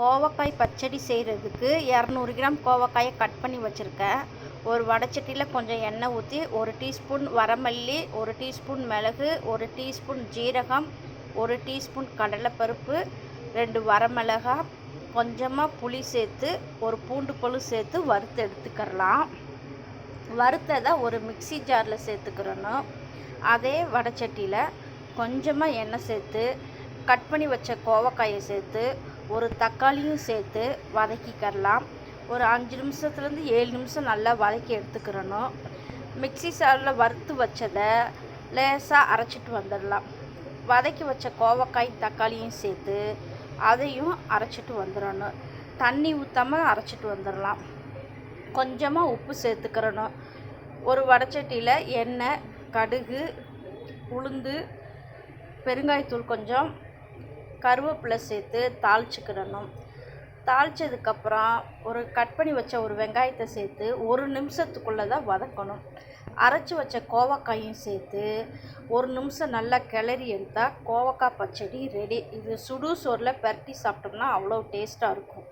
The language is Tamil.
கோவக்காய் பச்சடி செய்கிறதுக்கு இரநூறு கிராம் கோவக்காயை கட் பண்ணி வச்சுருக்கேன். ஒரு வடச்சட்டியில் கொஞ்சம் எண்ணெய் ஊற்றி ஒரு டீஸ்பூன் வரமல்லி ஒரு டீஸ்பூன் மிளகு ஒரு டீஸ்பூன் ஜீரகம் ஒரு டீஸ்பூன் கடலைப்பருப்பு ரெண்டு வரமிளகா கொஞ்சமாக புளி சேர்த்து ஒரு பூண்டு பழு சேர்த்து வறுத்து எடுத்துக்கிறலாம். வறுத்ததை ஒரு மிக்ஸி ஜாரில் சேர்த்துக்கிறணும். அதே வடச்சட்டியில் கொஞ்சமாக எண்ணெய் சேர்த்து கட் பண்ணி வச்ச கோவக்காயை சேர்த்து ஒரு தக்காளியும் சேர்த்து வதக்கிக்கிறலாம் ஒரு அஞ்சு நிமிஷத்துலேருந்து ஏழு நிமிஷம் நல்லா வதக்கி எடுத்துக்கிறணும். மிக்ஸி சாரில் வறுத்து வச்சதை லேசாக அரைச்சிட்டு வந்துடலாம். வதக்கி வச்ச கோவக்காய் தக்காளியும் சேர்த்து அதையும் அரைச்சிட்டு வந்துடணும். தண்ணி ஊற்றாமல் அரைச்சிட்டு வந்துடலாம். கொஞ்சமாக உப்பு சேர்த்துக்கிறணும். ஒரு வடச்சட்டியில் எண்ணெய் கடுகு உளுந்து பெருங்காயத்தூள் கொஞ்சம் கருவேப்பிலை சேர்த்து தாளிச்சுக்கிடணும். தாளித்ததுக்கப்புறம் ஒரு கட் பண்ணி வச்ச ஒரு வெங்காயத்தை சேர்த்து ஒரு நிமிஷத்துக்குள்ளே தான் வதக்கணும். அரைச்சி வச்ச கோவக்காயும் சேர்த்து ஒரு நிமிஷம் நல்லா கிளறி எடுத்தால் கோவக்காய் பச்சடி ரெடி இது சுடு சோறில் பரட்டி சாப்பிட்டோம்னா அவ்வளோ டேஸ்ட்டாக இருக்கும்.